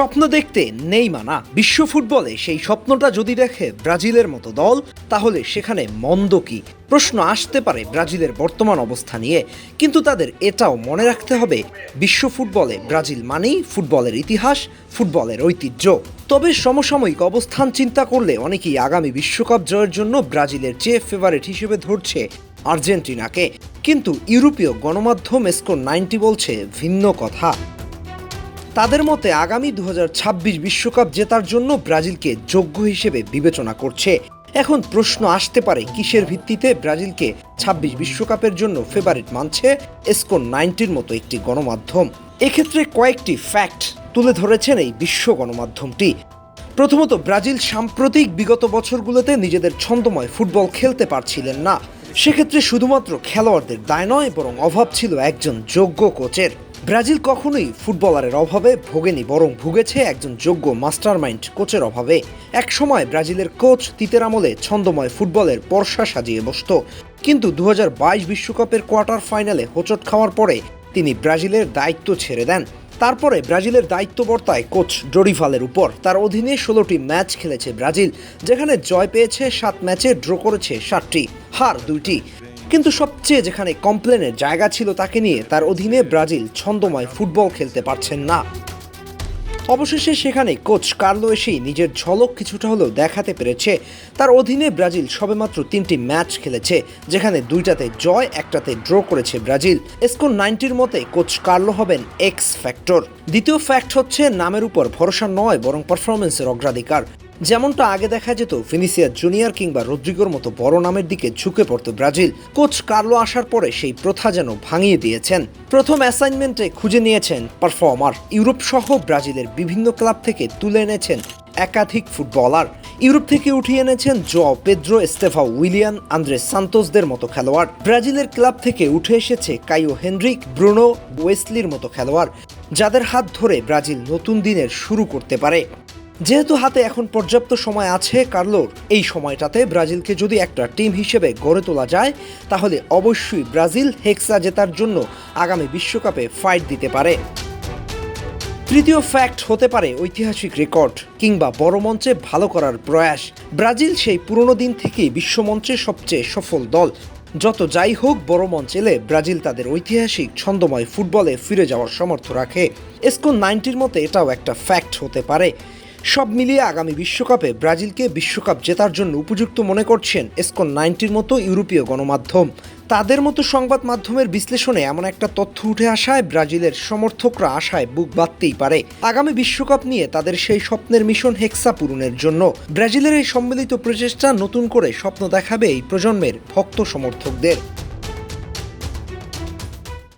স্বপ্ন দেখতে নেই মানা। বিশ্ব ফুটবলে সেই স্বপ্নটা যদি দেখে ব্রাজিলের মতো দল, তাহলে সেখানে মন্দ কি? প্রশ্ন আসতে পারে ব্রাজিলের বর্তমান অবস্থা নিয়ে। কিন্তু তাদের এটাও মনে রাখতে হবে, বিশ্ব ফুটবলে ব্রাজিল মানেই ফুটবলের ইতিহাস, ফুটবলের ঐতিহ্য। তবে সমসাময়িক অবস্থান চিন্তা করলে অনেকেই আগামী বিশ্বকাপ জয়ের জন্য ব্রাজিলের চেয়ে ফেভারিট হিসেবে ধরছে আর্জেন্টিনাকে। কিন্তু ইউরোপীয় গণমাধ্যম এসকো নাইনটি বলছে ভিন্ন কথা। তাদের মতে আগামী দু বিশ্বকাপ জেতার জন্য ব্রাজিলকে যোগ্য হিসেবে বিবেচনা করছে। এখন প্রশ্ন আসতে পারে, কিসের ভিত্তিতে ব্রাজিলকে ২৬ বিশ্বকাপের জন্য ফেভারিট মানছে এসকো নাইনটির মতো একটি গণমাধ্যম? এক্ষেত্রে কয়েকটি ফ্যাক্ট তুলে ধরেছেন এই বিশ্ব গণমাধ্যমটি। প্রথমত, ব্রাজিল সাম্প্রতিক বিগত বছরগুলোতে নিজেদের ছন্দময় ফুটবল খেলতে পারছিলেন না। সেক্ষেত্রে শুধুমাত্র খেলোয়াড়দের দায় নয়, বরং অভাব ছিল একজন যোগ্য কোচের। ব্রাজিল কখনোই ফুটবলারের অভাবে ভোগেনি, বরং ভুগেছে একজন যোগ্য মাস্টারমাইন্ড কোচের অভাবে। এক সময় ব্রাজিলের কোচ তিতের আমলে ছন্দময় ফুটবলের পর্ষা সাজিয়ে বসত। কিন্তু দু বিশ্বকাপের কোয়ার্টার ফাইনালে হোঁচট খাওয়ার পরে তিনি ব্রাজিলের দায়িত্ব ছেড়ে দেন। তারপরে ব্রাজিলের দায়িত্ব বর্তায় কোচ ডোরিভালের উপর তার অধীনে ষোলোটি ম্যাচ খেলেছে ব্রাজিল, যেখানে জয় পেয়েছে সাত ম্যাচে ড্র করেছে সাতটি, হার দুইটি। কিন্তু সবচেয়ে যেখানে কমপ্লেনের জায়গা ছিল তাকে নিয়ে, তার অধীনে ব্রাজিল ছন্দময় ফুটবল খেলতে পারছেন না। অবশেষে সেখানে কোচ কার্লো এসেই নিজের ঝলক কিছুটা হলেও দেখাতে পেরেছে। তার অধীনে ব্রাজিল সবেমাত্র তিনটি ম্যাচ খেলেছে, যেখানে দুইটাতে জয়, একটাতে ড্র করেছে ব্রাজিল। এসকো নাইনটির মতে কোচ কার্লো হবেন এক্স ফ্যাক্টর দ্বিতীয় ফ্যাক্ট হচ্ছে, নামের উপর ভরসা নয়, বরং পারফরমেন্সের অগ্রাধিকার। যেমনটা আগে দেখা যেত ফিনিসিয়া জুনিয়র কিংবা রদ্রিগোর মতো বড় নামের দিকে ঝুঁকে পড়ত ব্রাজিল। কোচ কার্লো আসার পরে সেই প্রথা যেন ভাঙিয়ে দিয়েছেন। প্রথম অ্যাসাইনমেন্টে খুঁজে নিয়েছেন পারফর্মার। ইউরোপ সহ ব্রাজিলের বিভিন্ন ক্লাব থেকে তুলে এনেছেন একাধিক ফুটবলার। ইউরোপ থেকে উঠিয়ে এনেছেন জ পেদ্রো স্টেফা উইলিয়ান, আন্দ্রে সান্তোসদের মতো খেলোয়াড়। ব্রাজিলের ক্লাব থেকে উঠে এসেছে কাইও হেনরিক, ব্রুনো ওয়েসলির মতো খেলোয়াড়, যাদের হাত ধরে ব্রাজিল নতুন দিনের শুরু করতে পারে। যেহেতু হাতে এখন পর্যাপ্ত সময় আছে, কার্লোর, এই সময়টাতে ব্রাজিলকে যদি একটা টিম হিসেবে গড়ে তোলা যায়, তাহলে অবশ্যই ব্রাজিল হেক্সা জেতার জন্য আগামী বিশ্বকাপে ফাইট দিতে পারে। তৃতীয় ফ্যাক্ট হতে পারে ঐতিহাসিক রেকর্ড কিংবা বড় মঞ্চে ভালো করার প্রয়াস। ব্রাজিল সেই পুরনো দিন থেকেই বিশ্বমঞ্চে সবচেয়ে সফল দল। যত যাই হোক, বড় মঞ্চ এলে ব্রাজিল তাদের ঐতিহাসিক ছন্দময় ফুটবলে ফিরে যাওয়ার সমর্থ রাখে। এসকো নাইনটির মতে এটাও একটা ফ্যাক্ট হতে পারে। সব মিলিয়ে আগামী বিশ্বকাপে ব্রাজিলকে বিশ্বকাপ জেতার জন্য উপযুক্ত মনে করছেন এসকন নাইনটির মতো ইউরোপীয় গণমাধ্যম। তাদের মতো সংবাদ মাধ্যমের বিশ্লেষণে এমন একটা তথ্য উঠে আসায় ব্রাজিলের সমর্থকরা আশায় বুক বাঁধতেই পারে। আগামী বিশ্বকাপ নিয়ে তাদের সেই স্বপ্নের মিশন হেক্সা পূরণের জন্য। ব্রাজিলের এই সম্মিলিত প্রচেষ্টা নতুন করে স্বপ্ন দেখাবে এই প্রজন্মের ভক্ত সমর্থকদের।